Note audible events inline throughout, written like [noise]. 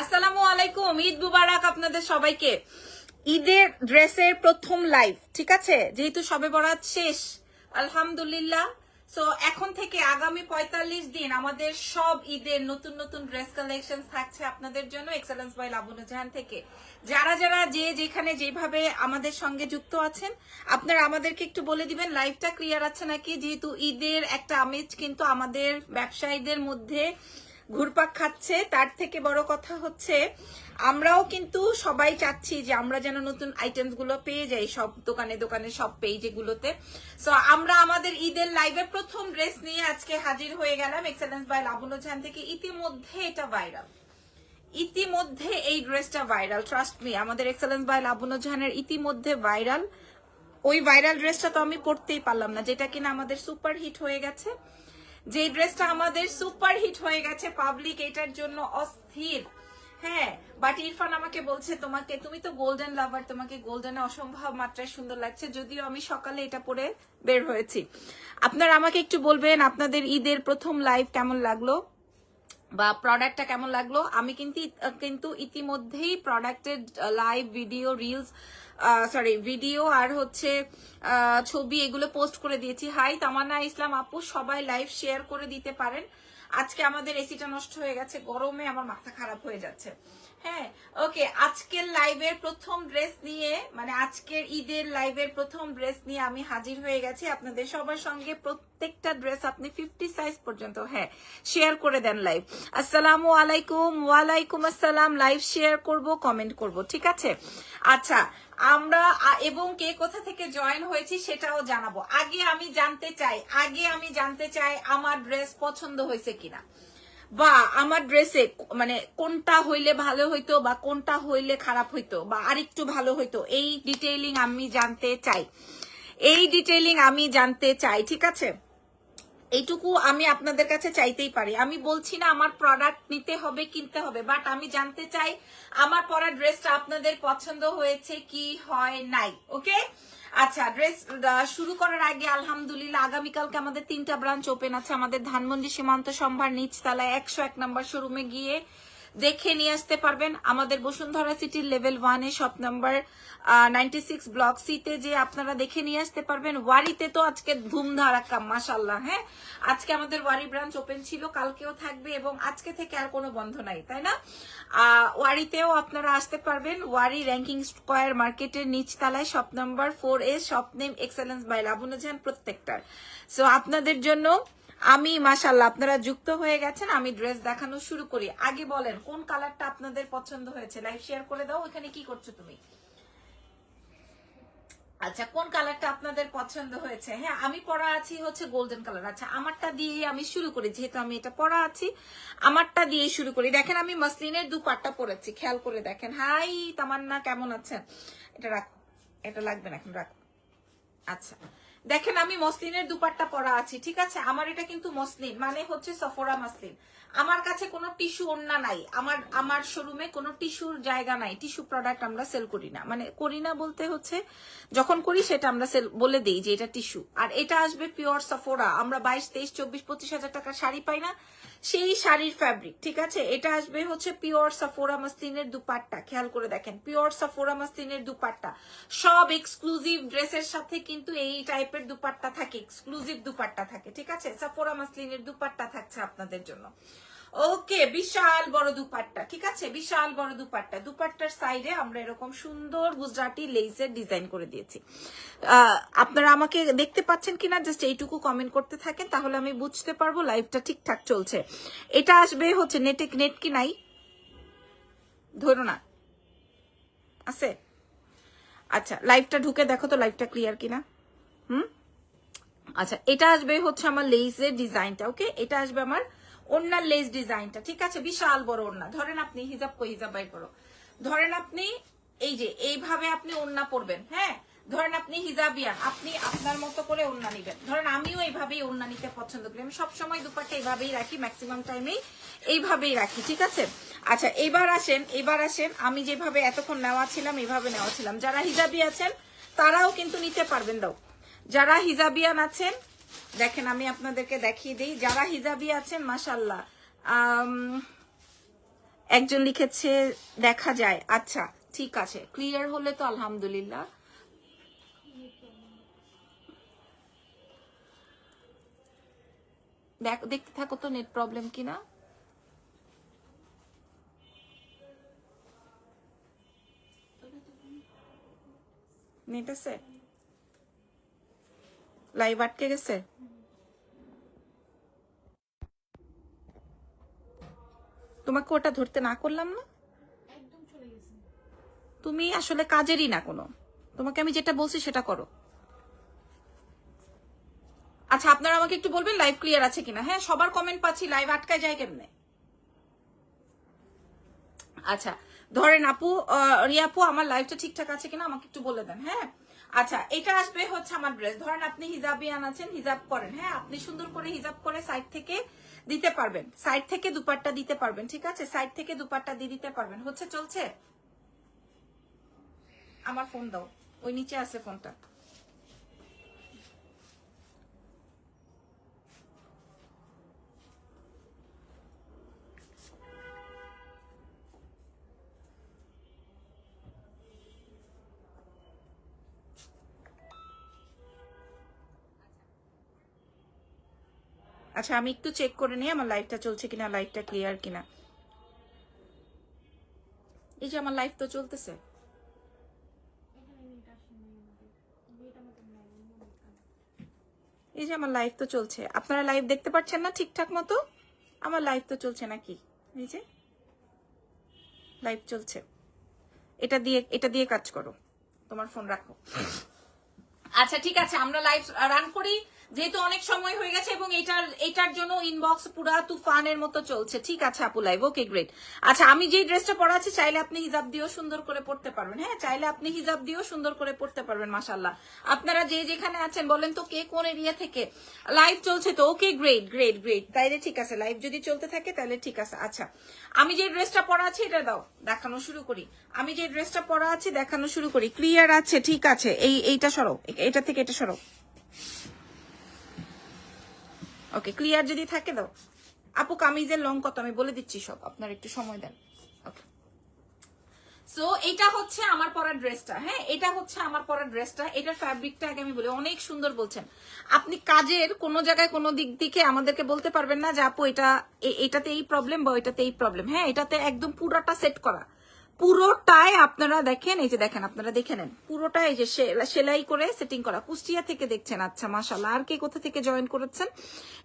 আসসালামু আলাইকুম, ঈদ মুবারক আপনাদের সবাইকে। ঈদের ড্রেসের প্রথম লাইভ ঠিক আছে? যেহেতু সবে বরাত শেষ, আলহামদুলিল্লাহ। সো এখন থেকে আগামী পঁয়তাল্লিশ দিন আমাদের সব ঈদের নতুন নতুন ড্রেস কালেকশন থাকছে আপনাদের জন্য এক্সেলেন্স বাই লাবনুজাহান থেকে। যারা যারা যে, যেখানে, যেভাবে আমাদের সঙ্গে যুক্ত আছেন, আপনারা আমাদেরকে একটু বলে দিবেন লাইভটা ক্লিয়ার আছে নাকি? যেহেতু ঈদের একটা আমেজ কিন্তু আমাদের ব্যবসায়ীদের মধ্যে ঘুরপাক খাচ্ছে, তার থেকে বড় কথা হচ্ছে, আমরাও কিন্তু সবাই চাচ্ছি যে আমরা যেন নতুন আইটেমসগুলো পেয়ে যাই সব দোকানে দোকানে, সব পেজে গুলোতে। সো আমরা আমাদের ঈদের লাইভে প্রথম ড্রেস নিয়ে আজকে হাজির হয়ে গেলাম এক্সেলেন্স বাই লাবনুজান থেকে। ইতিমধ্যে এটা ভাইরাল ইতিমধ্যে এই ড্রেসটা ভাইরাল ট্রাস্ট মি আমাদের এক্সেলেন্স বাই লাবনুজাহানের ইতিমধ্যে ভাইরাল ওই ভাইরাল ড্রেসটা তো আমি পড়তেই পারলাম না, যেটা কিনা আমাদের সুপার হিট হয়ে গেছে। যে ড্রেসটা আমাদের সুপার হিট হয়ে গেছে পাবলিক এটার জন্য অস্থির। হ্যাঁ বাট ইরফান আমাকে বলছে, তোমাকে, তুমি তো গোল্ডেন লাভার তোমাকে গোল্ডেনে অসম্ভব মাত্রায় সুন্দর লাগছে। যদিও আমি সকালে এটা পরে বের হয়েছি। আপনারা আমাকে একটু বলবেন, আপনাদের ঈদের প্রথম লাইভ কেমন লাগল? বা প্রোডাক্টটা কেমন লাগল? আমি কিন্তু কিন্তু ইতিমধ্যেই প্রোডাক্টের live video reels sorry video আর হচ্ছে ছবি এগুলো পোস্ট করে দিয়েছি। হাই তামানা ইসলাম আপু, সবাই লাইভ শেয়ার করে দিতে পারেন। আজকে আমাদের এসিটা নষ্ট হয়ে গেছে, গরমে আমার মাথা খারাপ হয়ে যাচ্ছে। হ্যাঁ ওকে আজকের লাইভের প্রথম ড্রেস নিয়ে মানে আজকের ঈদের লাইভের প্রথম ড্রেস নিয়ে আমি হাজির হয়ে গেছি। আপনাদের সবার সঙ্গে প্রত্যেকটা ড্রেস আপনি ফিফটি সাইজ পর্যন্ত হ্যাঁ শেয়ার করে দেন লাইভ আসসালামু আলাইকুম, ওয়ালাইকুম আসসালাম লাইভ শেয়ার করব কমেন্ট করব, ঠিক আছে? আচ্ছা আমরা এবং কে কোথা থেকে জয়েন হয়েছি সেটাও জানাব। আগে আমি জানতে চাই, আগে আমি জানতে চাই আমার ড্রেস পছন্দ হয়েছে কিনা। বা আমার ড্রেসে মানে কোনটা হইলে ভালো হইতো বা কোনটা হইলে খারাপ হইতো বা আরেকটু ভালো হইতো, এই ডিটেইলিং আমি জানতে চাই। এই ডিটেইলিং আমি জানতে চাই, ঠিক আছে? এইটুকু আমি আপনাদের কাছে চাইতেই পারি। আমি বলছি না আমার প্রোডাক্ট নিতে হবে, কিনতে হবে বাট আমি জানতে চাই আমার পরা ড্রেসটা আপনাদের পছন্দ হয়েছে কি হয় নাই ওকে আচ্ছা ড্রেস শুরু করার আগে আলহামদুলিল্লাহ আগামীকালকে আমাদের তিনটা ব্রাঞ্চ ওপেন আছে। আমাদের ধানমন্ডি সীমান্ত সম্ভার নিচতলায় একশো এক নম্বর শোরুমে গিয়ে দেখে নিয়ে আসতে পারবেন। আমাদের বসুন্ধরা সিটির লেভেল ওয়ানে shop number ninety six block সিতে যে আপনারা দেখে নিয়ে আসতে পারবেন। ওয়ারিতে তো আজকে ধুমধারাক্কা মাসাল্লাহ হ্যাঁ? আজকে আমাদের ওয়ারি ব্রাঞ্চ ওপেন ছিল, কালকেও থাকবে এবং আজকে থেকে আর কোনো বন্ধ নাই, তাই না? ওয়ারিতেও আপনারা আসতে পারবেন। ওয়ারি র্যাঙ্কিং স্কোয়ার মার্কেটের নিচতলায় shop number four A shop name excellence by Labonujan প্রত্যেকটার। সো আপনাদের জন্য আমি মাশাল্লাহ আপনারা যুক্ত হয়ে গেছেন, আমি ড্রেস দেখানো শুরু করি। আগে বলেন, কোন কালারটা আপনাদের পছন্দ হয়েছে? লাইভ শেয়ার করে দাও ওখানে কি করছ তুমি? আচ্ছা কোন কালারটা আপনাদের পছন্দ হয়েছে? হ্যাঁ আমি পরা আছি হচ্ছে গোল্ডেন কালার। আচ্ছা আমারটা দিয়ে আমি শুরু করি, যেহেতু আমি এটা পরা আছি। আমারটা দিয়ে শুরু করি। দেখেন, আমি মসলিনের দুপাট্টা পরেছি, খেয়াল করে দেখেন। হাই, তামান্না, কেমন আছেন? এটা রাখো, এটা লাগবে না, এখন রাখো। আচ্ছা দেখেন আমি মসলিনের দুপাট্টা পরা আছি, ঠিক আছে? আমার এটা কিন্তু মসলিন মানে হচ্ছে সফরা মসলিন। আমার কাছে কোনো টিস্যু ওন্না নাই। আমার আমার শোরুমে কোনো টিস্যুর জায়গা নাই, টিস্যু প্রোডাক্ট আমরা সেল করি না। মানে করি না বলতে হচ্ছে, যখন করি সেটা আমরা সেল, বলে দিই যে এটা টিস্যু। আর এটা আসবে পিওর সফোরা। আমরা বাইশ, তেইশ, চব্বিশ, পঁচিশ হাজার টাকার শাড়ি পাই না। সেই শাড়ির ফ্যাব্রিক ঠিক আছে? এটা আসবে হচ্ছে পিওর সাফোরা মাস্তিনের দুপাট্টা, খেয়াল করে দেখেন পিওর সাফোরা মাস্তিনের দুপাট্টা। সব এক্সক্লুসিভ ড্রেসের সাথে কিন্তু এই টাইপের দুপাট্টা থাকে এক্সক্লুসিভ দুপাট্টা থাকে, ঠিক আছে? সাফোরা মাসলিনের দুপাট্টা থাকছে আপনাদের জন্য। ওকে, বিশাল বড় দুপাট্টা, ঠিক আছে? বিশাল বড় দুপাট্টা। দুপাট্টার সাইডে আমরা এরকম সুন্দর গুজরাটি লেসের ডিজাইন করে দিয়েছি। আপনারা আমাকে দেখতে পাচ্ছেন কিনা? জাস্ট এইটুকু কমেন্ট করতে থাকেন, তাহলে আমি বুঝতে পারব লাইভটা ঠিকঠাক চলছে। এটা আসবে হচ্ছে নেটে নেট কি নাই? ধরো না। আছে? আচ্ছা লাইভটা ঢুকে দেখো তো লাইভটা ক্লিয়ার কিনা। হুম? আচ্ছা এটা আসবে হচ্ছে আমার লেসের ডিজাইনটা ওকে এটা আসবে আমার ওনার লেস ডিজাইনটা ঠিক আছে? বিশাল বড় ওড়না। ধরেন আপনি হিজাব কো হিজাব বাই করো। ধরেন আপনি এই যে, এইভাবে আপনি ওড়না পরবেন হ্যাঁ? ধরেন আপনি হিজাবিয়ান, আপনি আপনার মতো করে ওড়না নিবেন। ধরেন আমিও এইভাবেই ওড়না নিতে পছন্দ করি। আমি সবসময় দুপাট্টা এইভাবেই রাখি ম্যাক্সিমাম টাইমেই এইভাবেই রাখি, ঠিক আছে? আচ্ছা এবার আসেন এবার আসেন। আমি যেভাবে এতক্ষণ নেওয়া ছিলাম এইভাবে নেওয়া ছিলাম। যারা হিজাবি আছেন, তারাও কিন্তু নিতে পারবেন দাও। যারা হিজাবিয়ান আছেন দেখেন, আমি আপনাদেরকে দেখিয়ে দিই। যারা হিজাবি আছেন মাসাল্লাহ একজন লিখেছে, দেখা যায়। আচ্ছা ঠিক আছে। ক্লিয়ার হলে তো আলহামদুলিল্লাহ। দেখ, দেখতে থাকো তো নেট প্রবলেম কিনা নেট আছে? লাইভ আটকে গেছে? তোমাকে ওটা ধরতে না করলাম না? তুমি আসলে কাজেরই না কোনো। তোমাকে আমি যেটা বলছি সেটা করো। আচ্ছা আপনারা আমাকে একটু বলবেন লাইভ ক্লিয়ার আছে কিনা? হ্যাঁ সবার কমেন্ট পাচ্ছি লাইভ আটকায় যায় কেমনে? আচ্ছা ধরেন আপু আহ, রিয়া আপু আমার লাইভটা ঠিকঠাক আছে কিনা আমাকে একটু বলে দেন হ্যাঁ? আচ্ছা এটা আসবে হচ্ছে আমার ড্রেস ধরেন আপনি হিজাবিয়ান আনাছেন হিজাব করেন। হ্যাঁ আপনি সুন্দর করে হিজাব করে সাইড থেকে দিতে পারবেন। সাইড থেকে দুপাট্টা দিতে পারবেন, ঠিক আছে? সাইড থেকে দুপাট্টা দিয়ে দিতে পারবেন। হচ্ছে, চলছে? আমার ফোন দাও। ওই নিচে আছে ফোনটা আচ্ছা আমি একটু চেক করে নিই আমার লাইভটা চলছে কিনা লাইভটা ক্লিয়ার কিনা। এই যে আমার লাইভ তো চলতেছে। এই যে আমার লাইভ তো চলছে। আপনারা লাইভ দেখতে পাচ্ছেন না ঠিকঠাক মতো? আমার লাইভ তো চলছে নাকি? এই যে লাইভ চলছে। এটা দিয়ে এটা দিয়ে কাজ করো। তোমার ফোন রাখো। আচ্ছা ঠিক আছে, আমরা লাইভ রান করি। যেহেতু অনেক সময় হয়ে গেছে এবং এটার এটার জন্য ইনবক্স পুরা তুফানের মতো চলছে। ঠিক আছে, আপু লাইভ ওকে গ্রেট আচ্ছা আমি যে ড্রেসটা পরা আছে, চাইলে আপনি হিজাব দিয়েও সুন্দর করে পড়তে পারবেন। হ্যাঁ চাইলে আপনি হিজাব দিয়েও সুন্দর করে পড়তে পারবেন মাসাল্লাহ আপনারা যে যেখানে আছেন, বলেন তো কে কোন এরিয়া থেকে? লাইভ চলছে তো ওকে গ্রেট গ্রেট গ্রেট তাইলে ঠিক আছে লাইভ যদি চলতে থাকে তাহলে ঠিক আছে। আচ্ছা আমি যে ড্রেসটা পরা আছে, এটা দাও, দেখানো শুরু করি। আমি যে ড্রেসটা পরা আছে, দেখানো শুরু করি। ক্লিয়ার আছে, ঠিক আছে। এই, এইটা সরো, এটা থেকে এটা সরো। ওকে ক্লিয়ার যদি থাকে দাও। আপু, কামিজের লং কত? আমি বলে দিচ্ছি সব। আপনার একটু সময় দেন। ওকে সো এটা হচ্ছে আমার পরা ড্রেসটা হ্যাঁ? এটা হচ্ছে আমার পরা ড্রেসটা। এটার ফ্যাব্রিকটা আগে আমি বলি। অনেক সুন্দর বলছেন। আপনি কাজের কোনো জায়গায় কোনো দিক দিকে আমাদেরকে বলতে পারবেন না যে, আপু, এটা এটাতে এই প্রবলেম বা এটাতে এই প্রবলেম হ্যাঁ এটাতে একদম পুরোটা সেট করা। পুরোটাই আপনারা দেখেন, এই যে দেখেন, আপনারা দেখে নেন। পুরোটাই যে সেলাই করে সেটিং করা। কুষ্টিয়া থেকে দেখছেন আচ্ছা মাসাল আর কে কোথা থেকে জয়েন করেছেন?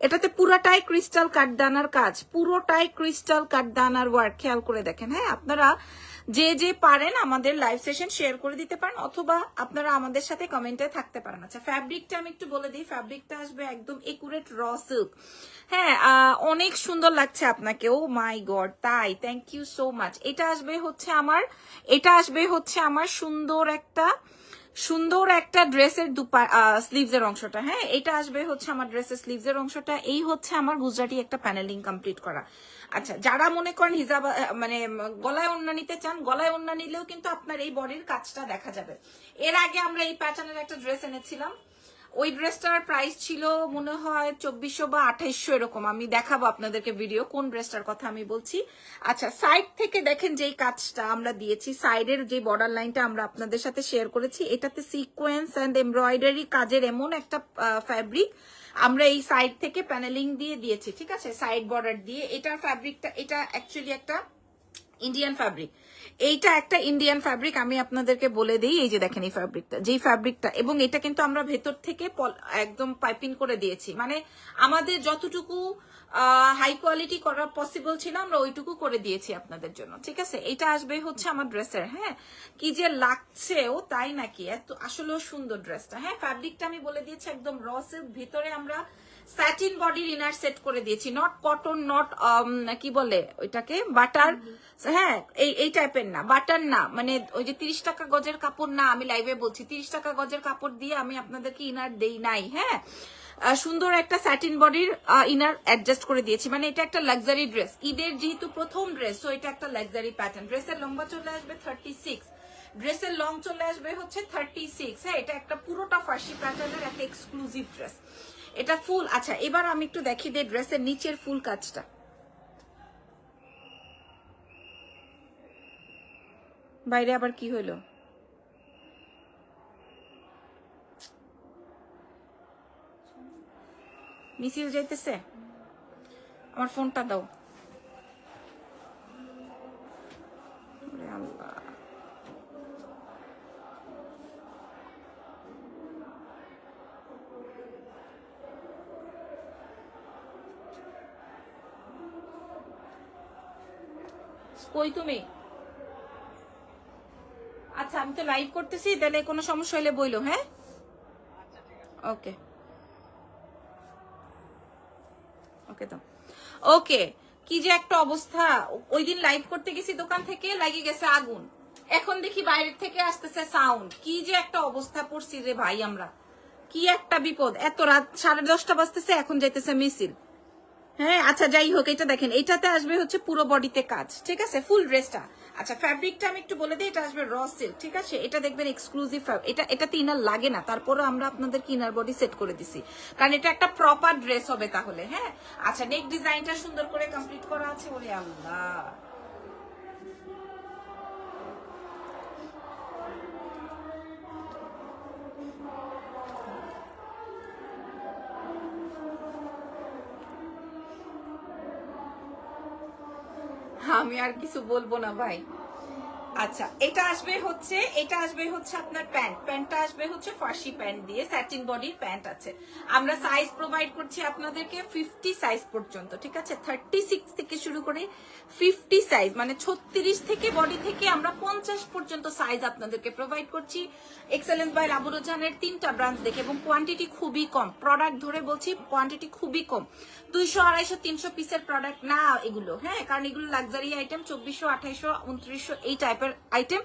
এটাতে পুরোটাই ক্রিস্টাল কাঠদানার কাজ। পুরোটাই ক্রিস্টাল কাঠদানার ওয়ার্ক খেয়াল করে দেখেন হ্যাঁ আপনারা যে যে পারেন আমাদের লাইভ সেশন শেয়ার করে দিতে পারেন, অথবা আপনারা আমাদের সাথে কমেন্টে থাকতে পারেন। আচ্ছা ফ্যাব্রিকটা আমি একটু বলে দিই। ফ্যাব্রিকটা আসবে একদম একুরেট র সিল্ক হ্যাঁ অনেক সুন্দর লাগছে আপনাকে। ও মাই গড তাই। থ্যাংক ইউ সো মাচ এটা আসবে হচ্ছে আমার, এটা আসবে হচ্ছে আমার সুন্দর একটা সুন্দর একটা ড্রেসের দুপা স্লিভস এর অংশটা। হ্যাঁ এটা আসবে হচ্ছে আমার ড্রেসের স্লিভস এর অংশটা। এই হচ্ছে আমার গুজরাটি একটা প্যানেলিং কমপ্লিট করা। আচ্ছা যারা মনে করেন হিজাব মানে গলায় ওন্না নিতে চান, গলায় ওন্না নিলেও কিন্তু আপনার এই বডির কাজটা দেখা যাবে। এর আগে আমরা এই প্যাটার্নের একটা ড্রেস এনেছিলাম। ওই ড্রেসটার প্রাইস ছিল মনে হয় চব্বিশশো বা আঠাইশশো এরকম। আমি দেখাবো আপনাদেরকে ভিডিও কোন ড্রেসটার কথা আমি বলছি। আচ্ছা সাইড থেকে দেখেন যেই কাজটা আমরা দিয়েছি সাইডের যে বর্ডার লাইনটা আমরা আপনাদের সাথে শেয়ার করেছি, এটাতে সিকোয়েন্স অ্যান্ড এমব্রয়ডারি কাজের এমন একটা ফ্যাব্রিক আমরা এই সাইড থেকে প্যানেলিং দিয়ে দিয়েছি, ঠিক আছে? সাইড বর্ডার দিয়ে। এটা ফ্যাব্রিকটা এটা অ্যাকচুয়ালি একটা ইন্ডিয়ান ফ্যাব্রিক এইটা একটা ইন্ডিয়ান ফ্যাব্রিক আমি আপনাদেরকে বলে দিই, এই যে দেখেন এই ফ্যাব্রিকটা যেই ফ্যাব্রিকটা এবং এটা কিন্তু আমরা ভেতর থেকে একদম পাইপিং করে দিয়েছি। মানে আমাদের যতটুকু হাই কোয়ালিটি করা পসিবল ছিল, আমরা ওইটুকু করে দিয়েছি আপনাদের জন্য, ঠিক আছে? এটা আসবে হচ্ছে আমার ড্রেসের হ্যাঁ? কি যে লাগছেও তাই নাকি? এত আসলেও সুন্দর ড্রেসটা হ্যাঁ? ফ্যাব্রিকটা আমি বলে দিয়েছি একদম র সিল্ক ভিতরে আমরা স্যাটিন বডির ইনার সেট করে দিয়েছি। নট কটন নট কি বলে ওইটাকে? বাটার হ্যাঁ এই এই টাইপের না বাটার না। মানে ওই যে তিরিশ টাকা গজের কাপড় না, আমি লাইভে বলছি, তিরিশ টাকা গজের কাপড় দিয়ে আমি আপনাদেরকে ইনার দেই নাই হ্যাঁ? সুন্দর একটা স্যাটিন বডির ইনার অ্যাডজাস্ট করে দিয়েছি। মানে এটা একটা লাক্সারি ড্রেস ঈদের যেহেতু প্রথম ড্রেস তো এটা একটা লাক্সারি প্যাটার্ন ড্রেসের লম্বা চলে আসবে থার্টি সিক্স ড্রেসের লং চলে আসবে হচ্ছে থার্টি সিক্স হ্যাঁ এটা একটা পুরোটা ফার্সি প্যাটার্নের একটা এক্সক্লুসিভ ড্রেস এটা ফুল আচ্ছা এবার আমি একটু দেখি দে ড্রেসের নিচের ফুল কাজটা। বাইরে আবার কি হইল? মিছিল যাইতেছে? আমার ফোনটা দাও। আল্লাহ। কই তুমি? আচ্ছা আমি তো লাইভ করতেছি তাহলে কোনো সমস্যা হলে বইলো হ্যাঁ? ওকে ওকে তো। ওকে কি যে একটা অবস্থা। ওই দিন লাইভ করতে গেছি দোকান থেকে, লাগিয়ে গেছে আগুন। এখন দেখি বাইরের থেকে আসতেছে সাউন্ড কি যে একটা অবস্থা পড়ছি রে ভাই আমরা। কি একটা বিপদ। এত রাত সাড়ে দশটা বাজতেছে, এখন যাইতেছে মিছিল। হ্যাঁ আচ্ছা যাই হোক, এটা দেখেন, এটাতে আসবে হচ্ছে পুরো বডিতে কাজ, ঠিক আছে? ফুল ড্রেসটা আচ্ছা ফ্যাব্রিকটা আমি একটু বলে দিই, এটা আসবে র সিল্ক ঠিক আছে? এটা দেখবেন এক্সক্লুসিভ এটা, এটাতে ইনার লাগে না তারপরে আমরা আপনাদের ইনার বডি সেট করে দিছি। কারণ এটা একটা প্রপার ড্রেস হবে তাহলে হ্যাঁ? আচ্ছা নেক ডিজাইনটা সুন্দর করে কমপ্লিট করা আছে, ওরে আল্লাহ। আমি আর কিছু বলব না ভাই। আচ্ছা এটা আসবে হচ্ছে, এটা আসবে হচ্ছে আপনার প্যান্ট। প্যান্টটা আসবে হচ্ছে ফার্সি প্যান্ট দিয়ে স্যাটিন বডির প্যান্ট আছে। আমরা সাইজ প্রোভাইড করছি আপনাদেরকে ফিফটি সাইজ পর্যন্ত, ঠিক আছে? থার্টি সিক্স থেকে শুরু করে ফিফটি সাইজ মানে ছত্রিশ থেকে বডি থেকে আমরা পঞ্চাশ পর্যন্ত সাইজ আপনাদেরকে প্রোভাইড করছি। এক্সেলেন্স বাই লাবুরোজানের তিনটা ব্রাঞ্চ দেখে, এবং কোয়ান্টিটি খুবই কম। প্রোডাক্ট ধরে বলছি কোয়ান্টিটি খুবই কম। দুইশো, আড়াইশো, তিনশো পিসের প্রোডাক্ট না, এগুলো হ্যাঁ কারণ এগুলো লাক্সারি আইটেম চব্বিশশো আঠাইশো উনত্রিশশো, এই টাইপের আইটেম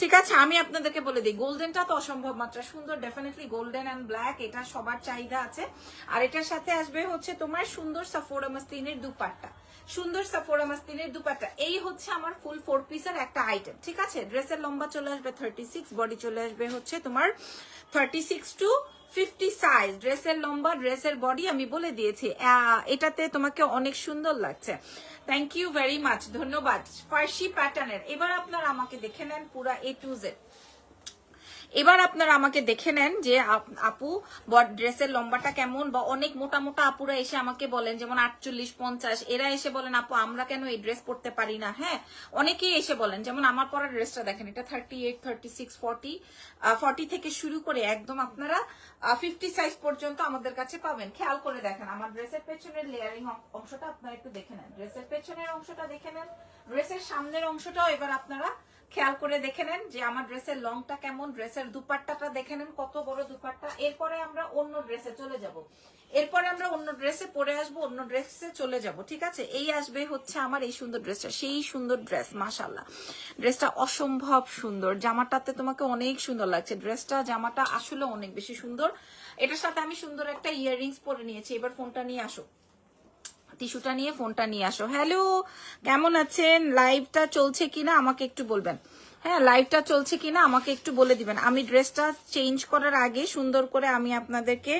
ঠিক আছে, আমি আপনাদেরকে বলে দিই, গোল্ডেনটা তো অসম্ভব মাত্রা সুন্দর ডেফিনেটলি গোল্ডেন অ্যান্ড ব্ল্যাক এটা সবার চাহিদা আছে। আর এটার সাথে আসবে হচ্ছে তোমার সুন্দর সাফোরা মাস্তিনের দুপাট্টা। সুন্দর সাফোরা মাস্তিনের দুপাট্টা, এই হচ্ছে আমার ফুল ফোর পিসের একটা আইটেম ঠিক আছে? ড্রেসের লম্বা চলে আসবে থার্টি সিক্স বডি চলে আসবে হচ্ছে তোমার thirty six to fifty size ড্রেসের লম্বা ড্রেসের বডি আমি বলে দিয়েছি। এটাতে তোমাকে অনেক সুন্দর লাগছে। থ্যাংক ইউ ভেরি মাচ ধন্যবাদ। ফার্সি প্যাটার্নের এবার আপনারা আমাকে দেখে নেন পুরা এ টু জেড এবার আপনারা আমাকে দেখে নেন যে আপু ড্রেসের লম্বাটা কেমন বা অনেক মোটা মোটা আপুরা এসে আমাকে বলেন, যেমন আটচল্লিশ, পঞ্চাশ, এরা এসে বলেন, আপু, আমরা কেন এই ড্রেস পরতে পারি না? হ্যাঁ অনেকেই এসে বলেন, যেমন আমার পরা ড্রেসটা দেখেন, এটা thirty eight thirty six forty forty থেকে শুরু করে একদম আপনারা ফিফটি সাইজ পর্যন্ত আমাদের কাছে পাবেন। খেয়াল করে দেখেন, আমার ড্রেসের পেছনের লেয়ারিং অংশটা আপনারা একটু দেখে নেন। ড্রেসের পেছনের অংশটা দেখে নেন ড্রেসের সামনের অংশটাও এবার আপনারা খেয়াল করে দেখে নেন যে আমার ড্রেসের লংটা কেমন, ড্রেসের দুপাট্টাটা দেখে নেন কত বড় দুপাট্টা। এরপরে আমরা অন্য ড্রেসে চলে যাব। এরপরে আমরা অন্য ড্রেসে পরে আসব, অন্য ড্রেসে চলে যাব, ঠিক আছে? এই আসবে হচ্ছে আমার এই সুন্দর ড্রেসটা, সেই সুন্দর ড্রেস মাশাল্লাহ ড্রেসটা অসম্ভব সুন্দর, জামাটাতে তোমাকে অনেক সুন্দর লাগছে। ড্রেসটা, জামাটা আসলে অনেক বেশি সুন্দর। এটার সাথে আমি সুন্দর একটা ইয়াররিংস পরে নিয়েছি, এবার ফোনটা নিয়ে আসো। টিস্যুটা নিয়ে, ফোনটা নিয়ে আসো। হ্যালো, কেমন আছেন? লাইভটা চলছে কিনা আমাকে একটু বলবেন। হ্যাঁ লাইভটা চলছে কিনা আমাকে একটু বলে দিবেন। আমি ড্রেসটা চেঞ্জ করার আগে সুন্দর করে আমি আপনাদেরকে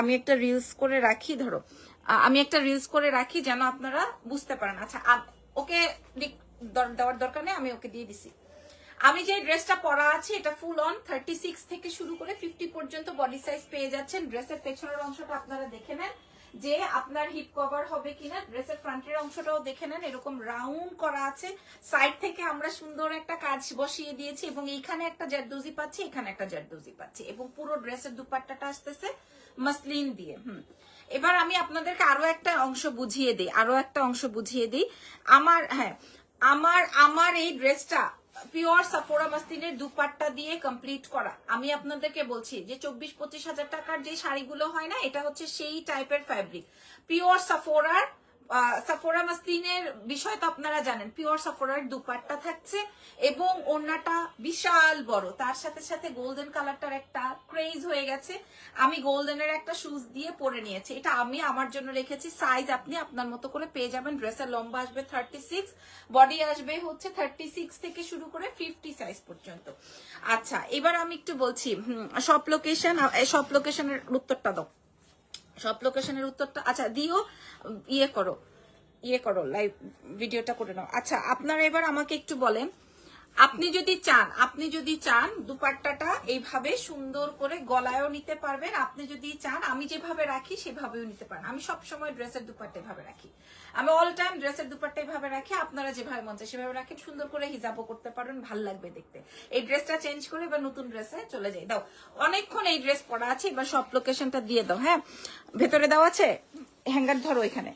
আমি একটা রিলস করে রাখি, ধরো। আমি একটা রিলস করে রাখি যেন আপনারা বুঝতে পারেন। আচ্ছা ওকে দেওয়ার দরকার নেই, আমি ওকে দিয়ে দিছি। আমি যে ড্রেসটা পরা আছে, এটা ফুল অন থার্টি সিক্স থেকে শুরু করে ফিফটি পর্যন্ত বডি সাইজ পেয়ে যাচ্ছেন। ড্রেসের পেছনের অংশটা আপনারা দেখে নেন। যে আপনার হিপ কভার হবে কিনা ড্রেসের ফ্রন্টের অংশটাও দেখে নেন, এরকম রাউন্ড করা আছে। সাইড থেকে আমরা সুন্দর একটা কাজ বসিয়ে দিয়েছি এবং এইখানে একটা জারদুজি পাচ্ছি, এখানে একটা জারদুজি পাচ্ছি এবং পুরো ড্রেসের দুপাট্টাটা আসতেছে মাসলিন দিয়ে, হুম। এবার আমি আপনাদেরকে আরও একটা অংশ বুঝিয়ে দিই, আরও একটা অংশ বুঝিয়ে দিই। আমার হ্যাঁ আমার আমার এই ড্রেসটা পিওর সাফোরা মাস্তিনের দুপাট্টা দিয়ে কমপ্লিট করা। আমি আপনাদেরকে বলছি যে চব্বিশ পঁচিশ হাজার টাকার যে শাড়িগুলো হয় না, এটা হচ্ছে সেই টাইপের ফ্যাব্রিক পিওর সাফোরার সাফোরা মাসলিনের বিষয় তো আপনারা জানেন পিওর সাফোরার দুপাট্টা থাকছে এবং ওড়নাটা বিশাল বড়। তার সাথে সাথে গোল্ডেন কালারটার একটা ক্রেজ হয়ে গেছে। আমি গোল্ডেনের একটা শুজ দিয়ে পরে নিয়েছি। এটা আমি আমার জন্য রেখেছি। সাইজ আপনি আপনার মতো করে পেয়ে যাবেন। ড্রেসের লম্বা আসবে থার্টি সিক্স বডি আসবে হচ্ছে থার্টি সিক্স থেকে শুরু করে ফিফটি সাইজ পর্যন্ত। আচ্ছা এবার আমি একটু বলছি সব লোকেশন সব লোকেশনের উত্তরটা দাও। সব লোকেশনের উত্তরটা আচ্ছা দিও ইয়ে করো ইয়ে করো লাইভ ভিডিওটা করে নাও। আচ্ছা আপনারা এবার আমাকে একটু বলেন আপনি যদি চান, আপনি যদি চান, দুপাট্টাটা এইভাবে সুন্দর করে গলায়ও নিতে পারবেন। আপনি যদি চান, আমি যেভাবে রাখি, সেভাবেও নিতে পারেন। আমি সব সময় ড্রেসের দুপাট্টা এভাবে রাখি। আমি অল টাইম ড্রেসের দুপাট্টা এভাবে রাখি, আপনারা যেভাবে মন চায় সেভাবে রাখেন। সুন্দর করে হিজাবও করতে পারেন ভালো লাগবে দেখতে। এই ড্রেসটা চেঞ্জ করে এবার নতুন ড্রেসে চলে যাই। দাও, অনেকক্ষণ এই ড্রেস পরা আছে, এবার সব লোকেশনটা দিয়ে দাও হ্যাঁ? ভেতরে দাও আছে? হ্যাঙ্গার ধরো এখানে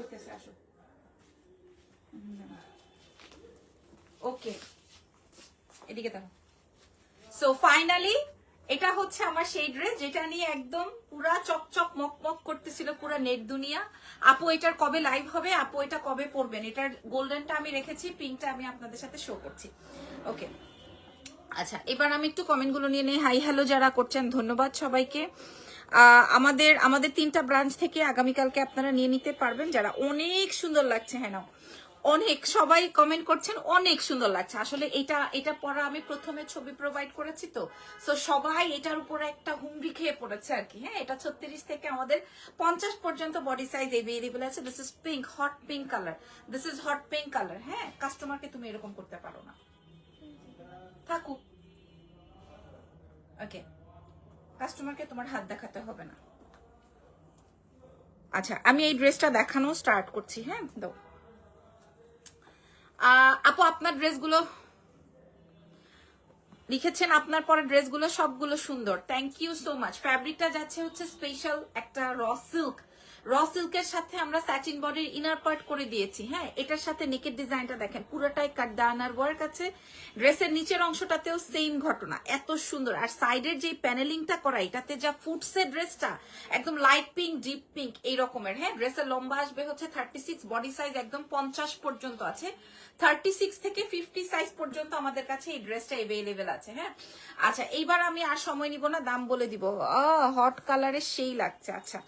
হইতেছে আসো ওকে এদিকে দেখো। সো ফাইনালি এটা হচ্ছে আমার সেই ড্রেস যেটা নিয়ে একদম পুরা চকচক মকমক করতেছিল পুরা নেট দুনিয়া। আপু, এটার কবে লাইভ হবে? আপু, এটা কবে পড়বেন এটার গোল্ডেনটা আমি রেখেছি পিঙ্কটা আমি আপনাদের সাথে শো করছি। ওকে আচ্ছা এবার আমি একটু কমেন্টগুলো নিয়ে নেই। হাই হ্যালো যারা করছেন, ধন্যবাদ সবাইকে। আমাদের আমাদের তিনটা ব্রাঞ্চ থেকে আগামীকালকে আপনারা নিয়ে নিতে পারবেন, যারা অনেক সুন্দর লাগছে হ্যাঁ অনেক, সবাই কমেন্ট করছেন, অনেক সুন্দর লাগছে। আসলে এটা এটা পরা আমি প্রথমে ছবি প্রোভাইড করেছি তো। সো সবাই এটার উপরে একটা হুমড়ি খেয়ে পড়েছে আর কি। হ্যাঁ এটা ছত্রিশ থেকে আমাদের পঞ্চাশ পর্যন্ত বডি সাইজ এভেলেবল আছে। This is pink hot pink colour this is hot pink colour হ্যাঁ কাস্টমারকে তুমি এরকম করতে পারো না। থাকুক। ওকে কাস্টমারকে তোমার হাত দেখাতে হবে না। আচ্ছা আমি এই ড্রেসটা দেখানো স্টার্ট করছি। হ্যাঁ দাও। আপু, আপনার ড্রেসগুলো লিখেছেন, আপনার পরে ড্রেসগুলো সবগুলো সুন্দর। থ্যাংক ইউ সো মাচ ফ্যাব্রিকটা যাচ্ছে হচ্ছে স্পেশাল একটা র সিল্ক র সিল্কের সাথে আমরা স্যাচিন বডির ইনার পার্ট করে দিয়েছি হ্যাঁ? এটার সাথে নেকের ডিজাইনটা দেখেন, পুরোটাই কাটদানার ওয়ার্ক আছে। ড্রেসের নিচের অংশটাতেও সেম ঘটনা, এত সুন্দর। আর সাইডের যে প্যানেলিংটা করা, এটাতে যা ফুটসে ড্রেসটা একদম লাইট পিঙ্ক ডিপ পিঙ্ক এই রকমের হ্যাঁ? ড্রেসের লম্বা আসবে হচ্ছে থার্টি সিক্স বডি সাইজ একদম পঞ্চাশ পর্যন্ত আছে। থার্টি সিক্স থেকে ফিফটি সাইজ পর্যন্ত আমাদের কাছে এই ড্রেসটা এভেলেবেল আছে হ্যাঁ? আচ্ছা এইবার আমি আর সময় নিব না, দাম বলে দিব। হট কালারের সেই লাগছে আচ্ছা।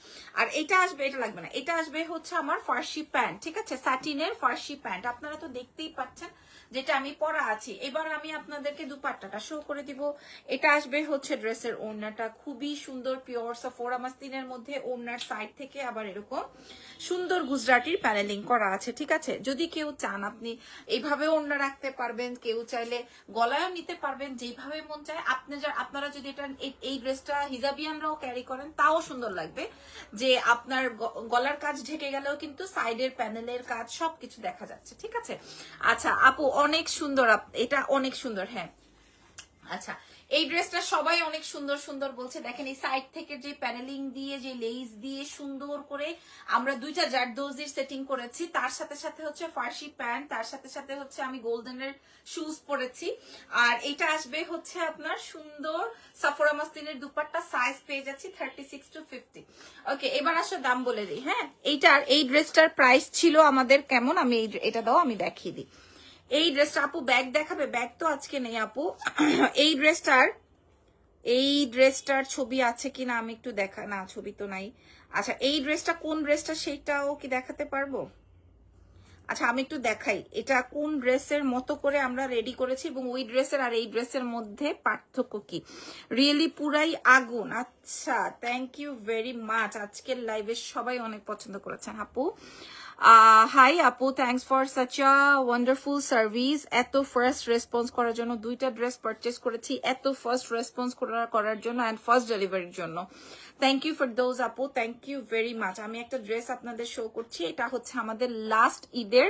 আর এটা আসবে এটা লাগবে না। এটা আসবে হচ্ছে আমার ফার্সি প্যান্ট, ঠিক আছে? স্যাটিনের ফার্সি প্যান্ট। আপনারা তো দেখতেই পাচ্ছেন যেটা আমি পরা আছি। এবার আমি আপনাদেরকে দুপাট্টাটা শো করে দিব। এটা আসবে হচ্ছে ড্রেসের ওড়নাটা। খুবই সুন্দর পিওর সফোরা মাস্তিনের মধ্যে ওড়নার সাইড থেকে আবার এরকম সুন্দর গুজরাটির প্যানেলিং করা আছে, ঠিক আছে? যদি কেউ চান, আপনি এইভাবে ওড়না রাখতে পারবেন। কেউ চাইলে গলায়ও নিতে পারবেন, যেভাবে মন চায়। আপনি আপনারা যদি এটা এই- ড্রেসটা হিজাবিয়ানরাও ক্যারি করেন, তাও সুন্দর লাগবে। যে আপনার গলার কাজ ঢেকে গেলেও কিন্তু সাইডের প্যানেলের কাজ সবকিছু দেখা যাচ্ছে, ঠিক আছে? আচ্ছা আপু, অনেক সুন্দর এটা অনেক সুন্দর হ্যাঁ। আচ্ছা এই ড্রেসটা সবাই অনেক সুন্দর সুন্দর বলছে। দেখেন এই সাইড থেকে যে প্যানেলিং দিয়ে, যে লেস দিয়ে সুন্দর করে আমরা দুইটা জারদোজির সেটিং করেছি। তার সাথে সাথে হচ্ছে ফার্সি প্যান্ট তার সাথে সাথে হচ্ছে আমি গোল্ডেনের শুজ পরেছি। আর এটা আসবে হচ্ছে আপনার সুন্দর সাফরা মাস্তিনের দুপাট্টা সাইজ পেয়ে যাচ্ছি thirty six to fifty okay এবার আসো দাম বলে দিই হ্যাঁ? এইটার, এই ড্রেসটার প্রাইস ছিল আমাদের কেমন? আমি এটা দাও, আমি দেখিয়ে দিই। এই ড্রেসটা আপু ব্যাগ দেখাবে? ব্যাগ তো আজকে নেই আপু। [clears throat] এই ড্রেসটার এই ড্রেসটার ছবি আছে কিনা আমি একটু দেখা না, ছবি তো নাই। আচ্ছা এই ড্রেসটা কোন ড্রেসটা সেইটাও কি দেখাতে পারব? আচ্ছা আমি একটু দেখাই। এটা কোন ড্রেসের মতো করে আমরা রেডি করেছি এবং ওই ড্রেসের আর এই ড্রেসের মধ্যে পার্থক্য কি? রিয়েলি পুরাই আগুন। আচ্ছা থ্যাংক ইউ ভেরি মাচ আজকের লাইভে সবাই অনেক পছন্দ করেছেন, আপু। হাই আপু thanks for such a wonderful service এত ফার্স্ট রেসপন্স করার জন্য, দুইটা ড্রেস পারচেস করেছি। এত ফার্স্ট রেসপন্স করার জন্য অ্যান্ড ফার্স্ট ডেলিভারির জন্য। থ্যাংক ইউ ফর দোজ আপু থ্যাংক ইউ ভেরি মাচ আমি একটা ড্রেস আপনাদের শো করছি। এটা হচ্ছে আমাদের লাস্ট ঈদের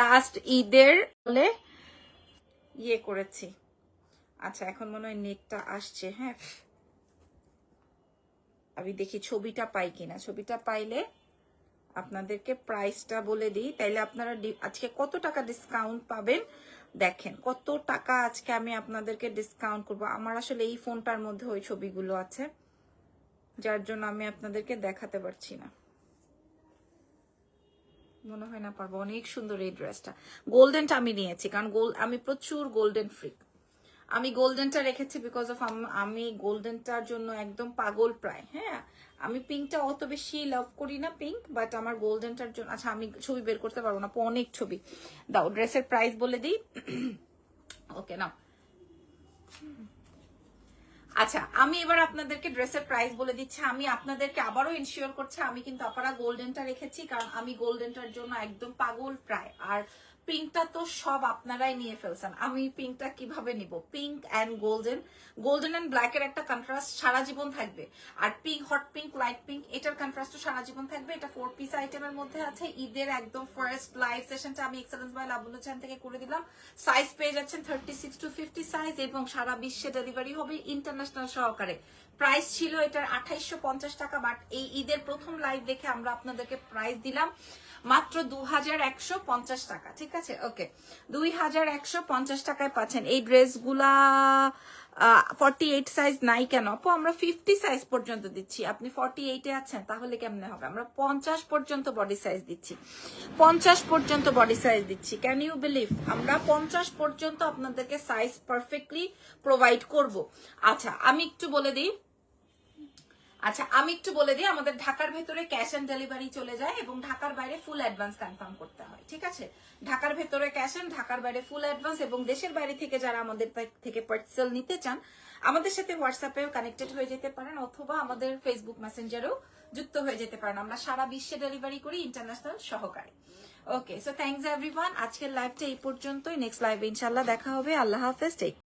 লাস্ট ঈদের বলে ইয়ে করেছি। আচ্ছা এখন মনে হয় নেটটা আসছে হ্যাঁ। আমি দেখি ছবিটা পাই কিনা। ছবিটা পাইলে আপনাদেরকে প্রাইসটা বলে দিই। তাইলে আপনারা আজকে কত টাকা ডিসকাউন্ট পাবেন? দেখেন, কত টাকা আজকে আমি আপনাদেরকে ডিসকাউন্ট করব। আমার আসলে এই ফোনটার মধ্যে ওই ছবিগুলো আছে, যার জন্য আমি আপনাদেরকে দেখাতে পারছি না। মনে হয় না পারব। অনেক সুন্দর এই ড্রেসটা গোল্ডেনটা আমি নিয়েছি, কারণ গোল্ড আমি প্রচুর গোল্ডেন ফ্রিক আমি গোল্ডেনটা রেখেছি বিকজ অফ আমি গোল্ডেনটার জন্য একদম পাগল প্রায় হ্যাঁ? আমি পিঙ্কটা অত বেশি লাভ করি না পিঙ্ক বাট আমার গোল্ডেনটার জন্য আচ্ছা আমি ছবি বের করতে পারব না, অনেক ছবি। দাও, ড্রেসের প্রাইস বলে দিই। [clears throat] ওকে না আচ্ছা আমি এবার আপনাদেরকে ড্রেসের প্রাইস বলে দিচ্ছি। আমি আপনাদেরকে আবারও ইনশিওর করছি, আমি কিন্তু আপনারা গোল্ডেনটা রেখেছি, কারণ আমি গোল্ডেনটার জন্য একদম পাগল প্রায়। আর পিঙ্কটা তো সব আপনারাই নিয়ে ফেলছেন। আমি পিঙ্কটা কীভাবে নিব? Pink and golden golden and black এর একটা কন্ট্রাস্ট সারা জীবন থাকবে। আর pink hot pink light pink এটার কন্ট্রাস্ট সারা জীবন থাকবে। এটা ফোর পিস আইটেমের মধ্যে আছে। ঈদের একদম ফার্স্ট লাইভ সেশনটা আমি এক্সেলেন্স বাই লাবুল চ্যান থেকে করে দিলাম। সাইজ পেয়ে যাচ্ছেন thirty six to fifty size এবং সারা বিশ্বে ডেলিভারি হবে ইন্টারন্যাশনাল সহকারে। প্রাইস ছিল এটার আঠাইশো টাকা বাট এই ঈদের প্রথম লাইভ দেখে আমরা আপনাদেরকে প্রাইস দিলাম। মাত্র দু হাজার একশো পঞ্চাশ টাকা, ঠিক আছে? ওকে দুই হাজার একশো পঞ্চাশ টাকায় পাচ্ছেন। এই ড্রেসগুলা ফর্টি এইট সাইজ নাই কেন? আপু, আমরা ফিফটি সাইজ পর্যন্ত দিচ্ছি। আপনি ফর্টি এইটে আছেন, তাহলে কেমনে হবে? আমরা পঞ্চাশ পর্যন্ত বডি সাইজ দিচ্ছি। পঞ্চাশ পর্যন্ত বডি সাইজ দিচ্ছি। ক্যান ইউ বিলিভ আমরা পঞ্চাশ পর্যন্ত আপনাদেরকে সাইজ পারফেক্টলি প্রোভাইড করব। আচ্ছা আমি একটু বলে দিই। আচ্ছা আমি একটু বলে দিই, আমাদের ঢাকার ভেতরে ক্যাশ অন ডেলিভারি চলে যায় এবং ঢাকার বাইরে ফুল অ্যাডভান্স কনফার্ম করতে হয়, ঠিক আছে? ঢাকার ভেতরে ক্যাশ অন ঢাকার বাইরে ফুল অ্যাডভান্স এবং দেশের বাইরে থেকে যারা আমাদের থেকে পার্সেল নিতে চান, আমাদের সাথে হোয়াটসঅ্যাপেও কানেক্টেড হয়ে যেতে পারেন অথবা আমাদের ফেসবুক মেসেঞ্জারেও যুক্ত হয়ে যেতে পারেন। আমরা সারা বিশ্বে ডেলিভারি করি ইন্টারন্যাশনাল সহকারে। ওকে সো থ্যাংকস এভরিওয়ান আজকের লাইভটা এই পর্যন্তই। নেক্সট লাইভে ইনশাল্লাহ দেখা হবে। আল্লাহ হাফেজ। টেক